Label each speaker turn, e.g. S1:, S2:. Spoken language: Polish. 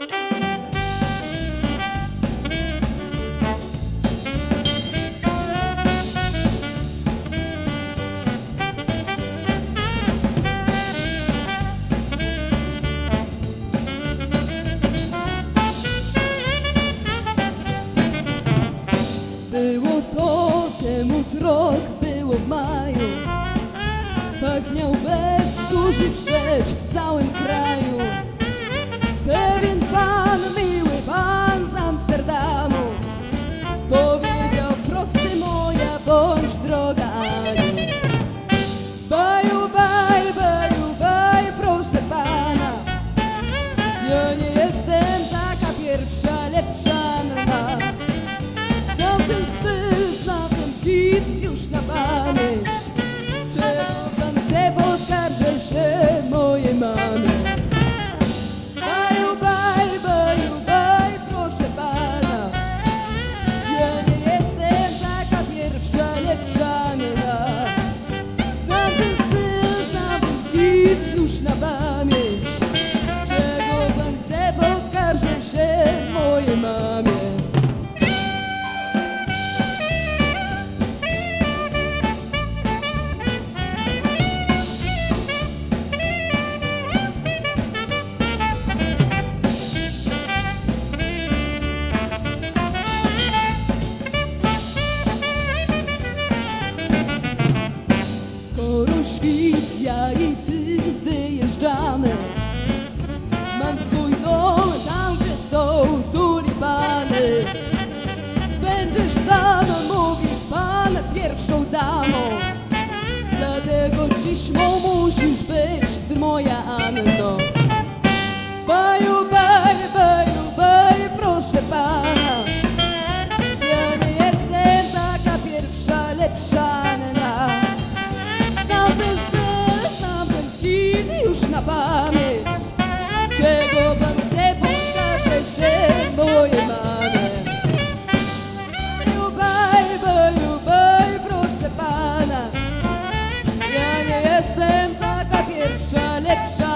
S1: Było to temu rok, było w maju. Pachniał bez duży przecież w całym kraju. Pewien ja i ty wyjeżdżamy. Mam swój dom tam, gdzie są tulipany. Będziesz tam, mówi pan, pierwszą damą. Dlatego dziś mo musisz być ty moja Anna na pamięć Czego pan chce poskarżę się moje mamy Jubaj, bo proszę pana. Ja nie jestem taka pierwsza, lepsza.